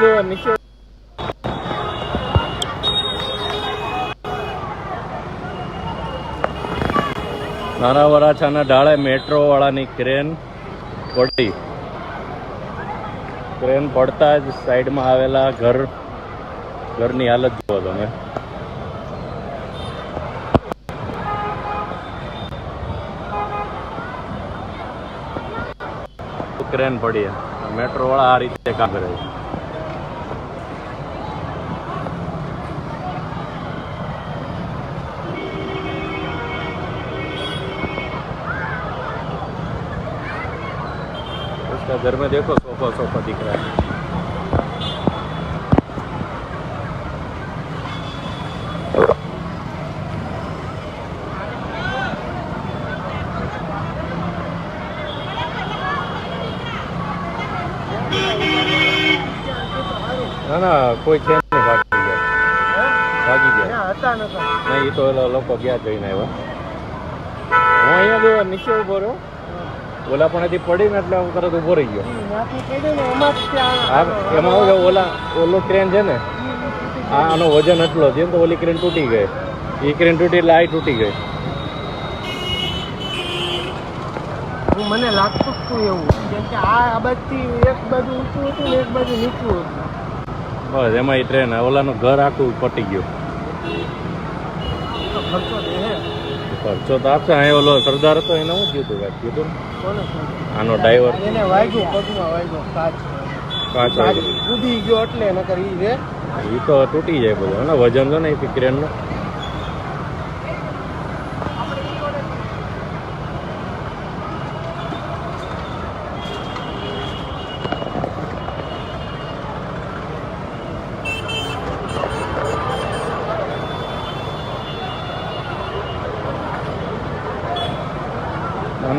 જો નીચે નાના વરાછાના ઢાળે મેટ્રો વાળાની ક્રેન પડી. ક્રેન પડતા જ સાઈડમાં આવેલા ઘર, ઘરની હાલત જુઓ તમે. ક્રેન પડી. મેટ્રો વાળા આ રીતે કામ કરે છે. उसका घर में देखो सोफा सोफा दिख रहा है ના ના કોઈ છે નહીં ભાગી ગયા ભાગી ગયા હતા નતા નહીં એ તો ઓલા લોકો ગયા જઈને આવ્યા હું અહીંયા જો નીચે ઉભો રહ્યો ઓલા પણ પડીને એટલે હું તરત ઊભો રહી ગયો. એમાં શું ઓલા ઓલો ક્રેન છે ને આ આનો વજન એટલો છે ને તો ઓલી ક્રેન તૂટી ગઈ. એ ક્રેન તૂટી એટલે આ તૂટી ગઈ. હું મને લાગતું હતું એવું. કેમ કે આ બાજુથી એક બાજુ ઊંચું હતું ને એક બાજુ નીચું હતું. બસ એમાં એ ટ્રેન ઓલાનું ઘર આખું પટી ગયું. ખર્ચો ખર્ચો તો આપશે અહીં ઓલો સરદાર હતો એને હું કીધું કાંઈ કીધું ને? આનો ડ્રાઈવર એને વાગ્યું પગમાં વાગ્યો કાચ. કાચ કાચ ગયો એટલે નકર રે. એ તો તૂટી જાય બધું. અને વજન તો નહીં ક્રેનનો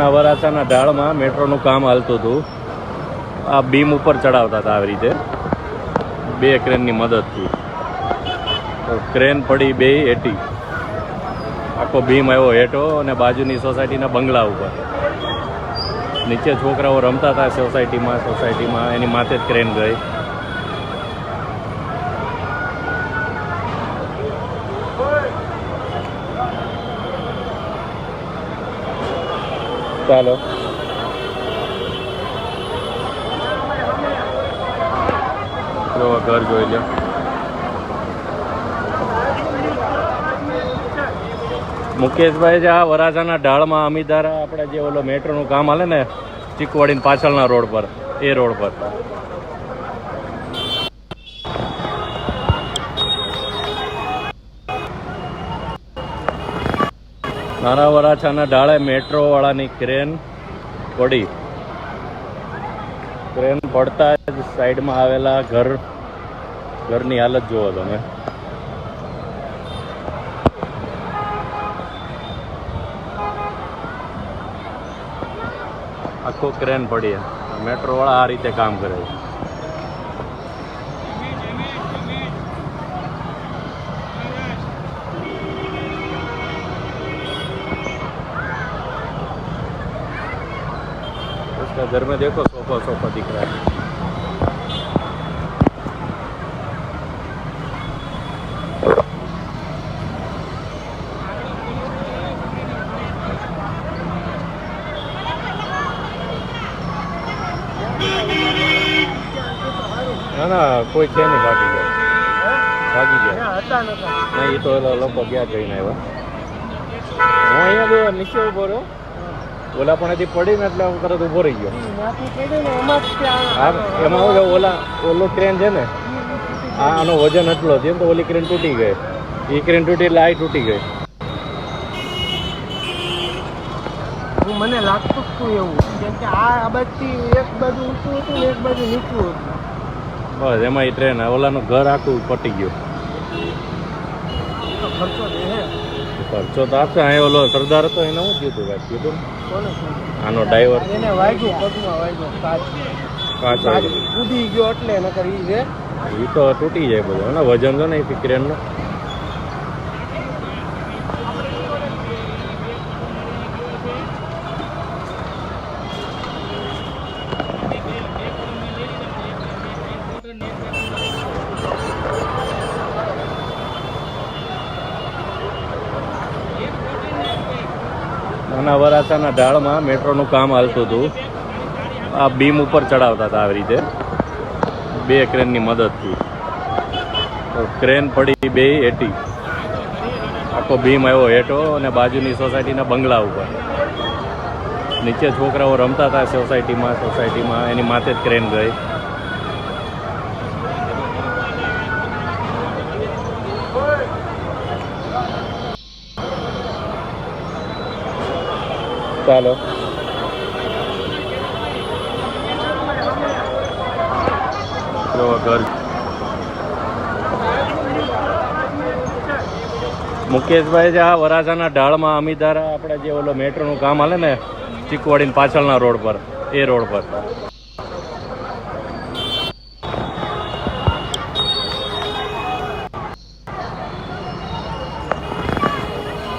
નાના વરાછાના ઢાળમાં મેટ્રોનું કામ હાલતું હતું. આ બીમ ઉપર ચડાવતા હતા આવી રીતે. બે ક્રેનની મદદથી. તો ક્રેન પડી બે હેટી આખો બીમ આવ્યો હેઠો અને બાજુની સોસાયટીના બંગલા ઉપર. નીચે છોકરાઓ રમતા હતા સોસાયટીમાં સોસાયટીમાં, એની માથે જ ક્રેન ગઈ. ચાલો. ઘર જોઈ લો મુકેશભાઈ જે આ વરાછાના ઢાળમાં અમીધારા આપણે જે ઓલો મેટ્રોનું કામ હાલે ને, ચીકવાડીને પાછળના રોડ પર, એ રોડ પર. નાના વરાછાના ઢાળે મેટ્રો વાળાની ક્રેન પડી. ક્રેન પડતા જ સાઈડમાં આવેલા ઘર, ઘરની હાલત જુઓ તમે. આખો ક્રેન પડી. મેટ્રો વાળા આ રીતે કામ કરે છે. उसका घर में देखो सोफा सोफा दिख रहा है ના ના કોઈ છે નહીં ભાગી ગયા ભાગી ગયા ત્યાં હતા નતા નહીં એ તો ઓલા લોકો ગયા જઈને આવ્યા હું અહીંયા જો નીચે ઉભો રહ્યો ઓલા પણ હજી પડીને એટલે હું તરત ઊભો રહી ગયો. હા એમાં શું ઓલા ઓલો ક્રેન છે ને આ આનો વજન એટલો છે ને તો ઓલી ક્રેન તૂટી ગઈ. એ ક્રેન તૂટી એટલે આ તૂટી ગઈ. મને લાગતું હતું એવું કેમ કે આ બાજુથી એક બાજુ ઊંચું હતું ને એક બાજુ નીચું હતું. બસ એમાં એ ટ્રેન ઓલાનું ઘર આખું પટી ગયું. ખર્ચો ખર્ચો તો આપશે અહીં ઓલો સરદાર હતો એને શું કીધું કાંઈ કીધું? આનો ડ્રાઈવર એને વાગ્યું પગમાં વાગ્યો કાચ કૂદી ગયો એટલે નકર ઈ રે એ તો તૂટી જાય બધું. વજન તો નહીં ક્રેનનો વરાછાના ઢાળમાં મેટ્રોનું કામ હાલતું હતું. આ બીમ ઉપર ચડાવતા હતા આવી રીતે. બે ક્રેનની મદદથી. તો ક્રેન પડી બે એટી. આખો બીમ આવ્યો હેઠો અને બાજુની સોસાયટીના બંગલા ઉપર. નીચે છોકરાઓ રમતા હતા સોસાયટીમાં સોસાયટીમાં. એની માથે જ ક્રેન ગઈ. ચાલો. મુકેશભાઈ જે આ વરાછાના ઢાળમાં અમીધારા આપણે જે ઓલો મેટ્રોનું કામ હાલે ને ચીકવાડીને પાછળના રોડ પર એ રોડ પર.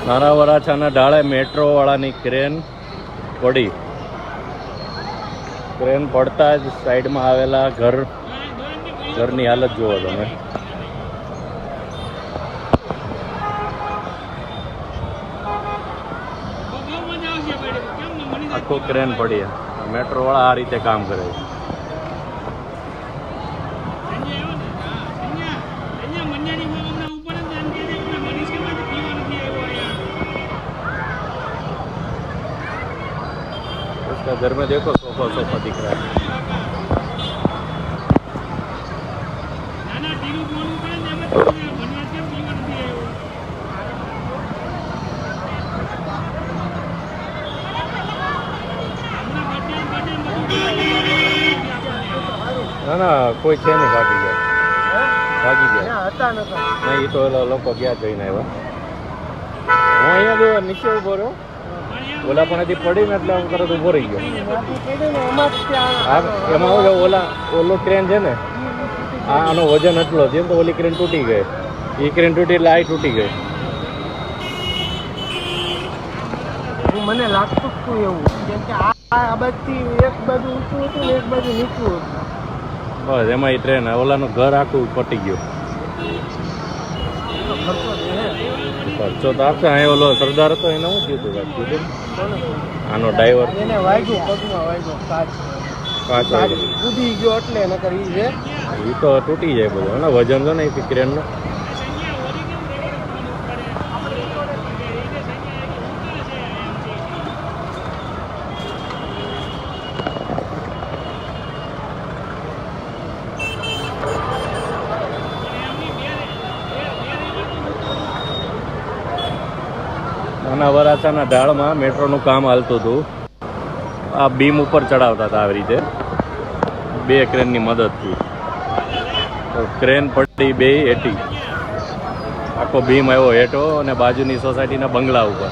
નાના વરાછાના ઢાળે મેટ્રોવાળાની ક્રેન પડી. ક્રેન પડતા જ સાઈડમાં આવેલા ઘર, ઘરની હાલત જુઓ તમે. આખો ક્રેન પડી. મેટ્રો વાળા આ રીતે કામ કરે છે. घर में देखो सोफा सोफा दिख रहा है ના ના કોઈ છે નહીં ભાગી ગયા ભાગી ગયા ત્યાં હતા નતા નહીં એ તો ઓલા લોકો ગયા જઈને આવ્યા હું અહીંયા જો નીચે ઉભો રહ્યો ઓલા પણ પડી ને એટલે આમ તરત ઊભો રહી ગયો. એમાં જ ત્યાં આ એમાં હું જો ઓલા ઓલો ક્રેન છે ને આ આનો વજન એટલો જેમ તો ઓલી ક્રેન તૂટી ગઈ. એ ક્રેન તૂટી એટલે આ તૂટી ગઈ. મને લાગતું હતું એવું. કેમ કે આ બાજુથી એક બાજુ ઊંચું હતું ને એક બાજુ નીચું હતું. બસ એમાં એ ટ્રેન ઓલાનું ઘર આખું પટી ગયું. ખર્ચો તો આપશે અહીં ઓલો સરદાર હતો એને શું કીધું કીધું? આનો ડ્રાઈવર એને વાગ્યું પગમાં વાગ્યો કાચ કાચ કાચ ગયો એટલે નકર એ તો તૂટી જાય બધું. વજન તો નહીં ક્રેનનો વરાછાના ઢાળમાં મેટ્રોનું કામ હાલતું હતું. આ બીમ ઉપર ચડાવતા હતા આવી રીતે. બે ક્રેનની મદદથી. તો ક્રેન પડી બે હેઠી આખો બીમ આવ્યો હેઠો અને બાજુની સોસાયટીના બંગલા ઉપર.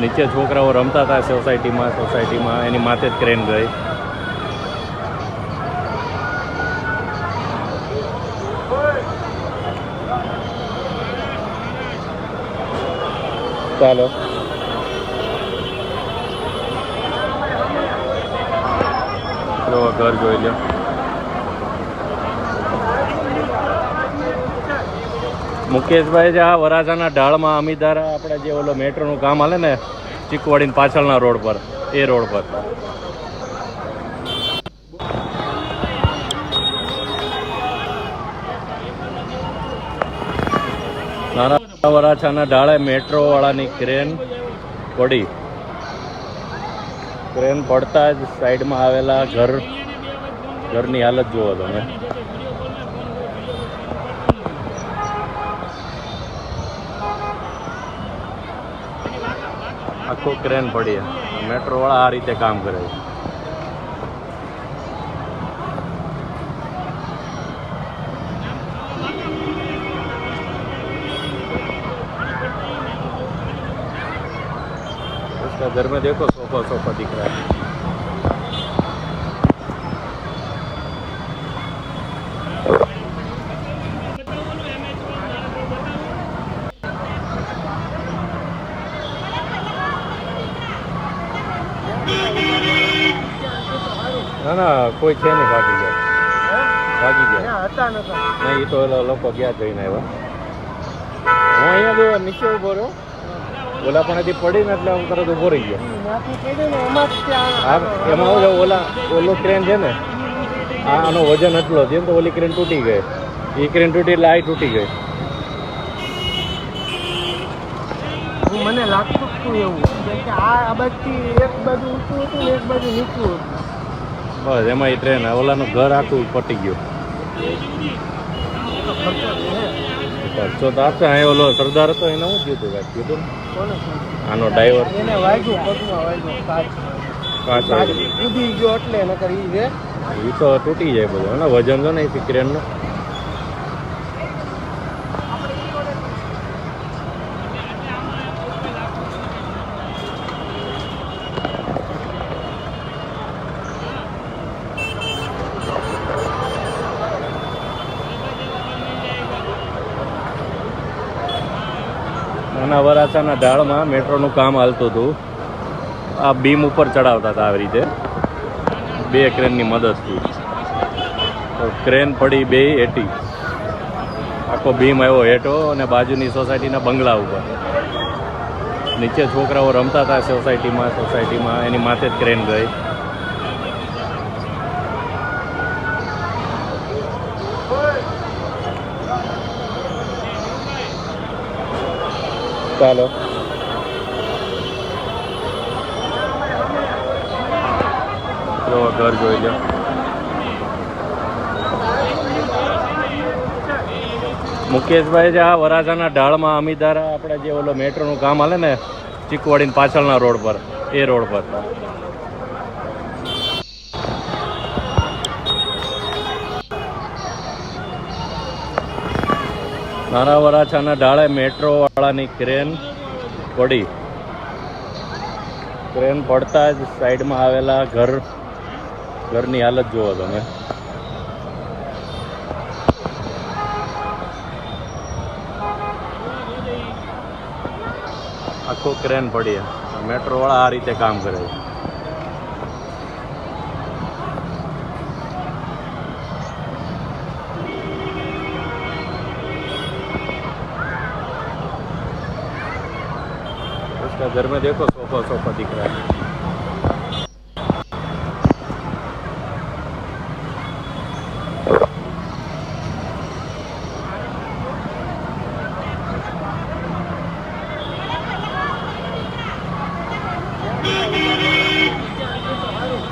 નીચે છોકરાઓ રમતા હતા સોસાયટીમાં સોસાયટીમાં, એની માથે જ ક્રેન ગઈ. ચાલો. ઘર જોઈ લો મુકેશભાઈ જે આ વરાછાના ઢાળમાં અમીધારા આપણે જે ઓલો મેટ્રોનું કામ હાલે ને, ચીકવાડીને પાછળના રોડ પર, એ રોડ પર. વરાછાના ઢાળે મેટ્રો વાળાની ક્રેન પડી. ક્રેન પડતા જ સાઈડમાં આવેલા ઘર, ઘરની હાલત જુઓ તમે. આખો ક્રેન પડી. મેટ્રો વાળા આ રીતે કામ કરે છે. उसका घर में देखो सोफा सोफा दिख रहा है ના ના કોઈ છે નહીં ભાગી ગયા હે? ભાગી ગયા ત્યાં હતા નતા નહીં એ તો ઓલા લોકો ગયા જઈને આવ્યા હું અહીંયા જો નીચે ઉભો રહ્યો ઓલા પણેથી પડીને એટલે હું તરત ઊભો રહી ગયો. એમાં હા ઓલા ઓલો ક્રેન છે ને આ આનો વજન એટલો છે તો ઓલી ક્રેન તૂટી ગઈ. એ ક્રેન તૂટી એટલે આ તૂટી ગઈ. મને લાગતું હતું એવું કે આ આ બાજુથી એક બાજુ ઊંચું હતું ને એક બાજુ નીચું હતું. બસ એમાં એ ટ્રેન ઓલાનું ઘર આખું પટી ગયું. તો ખર્ચો તો આપશે અહીં ઓલો સરદાર હતો એને શું કીધું કાંઈક કીધું? આનો ડ્રાઈવર એને વાગ્યું પગમાં વાગ્યું કાચ કાચ કાચ ઉડી ગયો એટલે નકર એ તો તૂટી જાય બધું એના વજન તો નહીં ક્રેનનું નાના વરાછાના ઢાળમાં મેટ્રોનું કામ હાલતું હતું. આ બીમ ઉપર ચડાવતા હતા આવી રીતે. બે ક્રેનની મદદથી. તો ક્રેન પડી બે એટી. આખો બીમ આવ્યો હેઠો અને બાજુની સોસાયટીના બંગલા ઉપર. નીચે છોકરાઓ રમતા હતા સોસાયટીમાં સોસાયટીમાં, એની માથે જ ક્રેન ગઈ. ચાલો. ઘર જોઈ લો મુકેશભાઈ છે આ વરાછાના ઢાળમાં અમીધારા આપણે જે ઓલો મેટ્રોનું કામ હાલે ને, ચીકવાડીને પાછળના રોડ પર, એ રોડ પર. નાના વરાછાના ઢાળે મેટ્રો વાળાની ક્રેન પડી. ક્રેન પડતા જ સાઈડમાં આવેલા ઘર, ઘરની હાલત જુઓ તમે. આખો ક્રેન પડી. મેટ્રો વાળા આ રીતે કામ કરે છે. घर में देखो सोफा सोफा दिख रहा है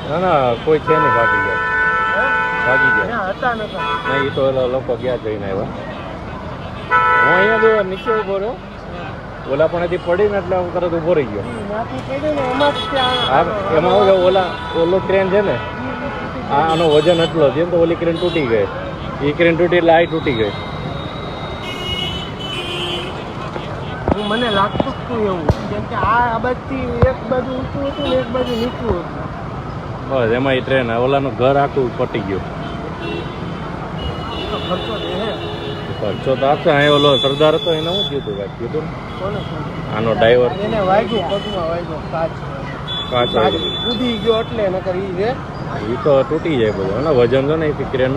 ના ના કોઈ છે નહીં ભાગી ગયા ભાગી ગયા ત્યાં હતા નતા નહીં એ તો ઓલા લોકો ગયા જઈને આવ્યા હું અહીંયા જો નીચે ઊભો રહ્યો ઓલા પણેથી પડીને એટલે તરત ઊભો રહી ગયો. હા એમાં જાઉં ઓલા ઓલો ટ્રેન છે ને આ આનો વજન એટલો છે ને તો ઓલી ક્રેન તૂટી ગઈ. એ ક્રેન તૂટી એટલે આ તૂટી ગઈ. મને લાગતું હતું એવું કેમ કે આ બાજુથી એક બાજુ ઊંચું હતું ને એક બાજુ નીચું હતું. બસ એમાં એ ટ્રેન ઓલાનું ઘર આખું પટી ગયું. ખર્ચો ખર્ચો તો આપશે અહીં ઓલો સરદાર હતો એને શું કીધું કાંઈક કીધું ને? આનો ડ્રાઈવર એને વાગ્યું પગમાં વાગ્યું કાચ. કાચ કાચ ગયો એટલે નકર એ તો તૂટી જાય બધું. અને વજન તો નહીં ક્રેન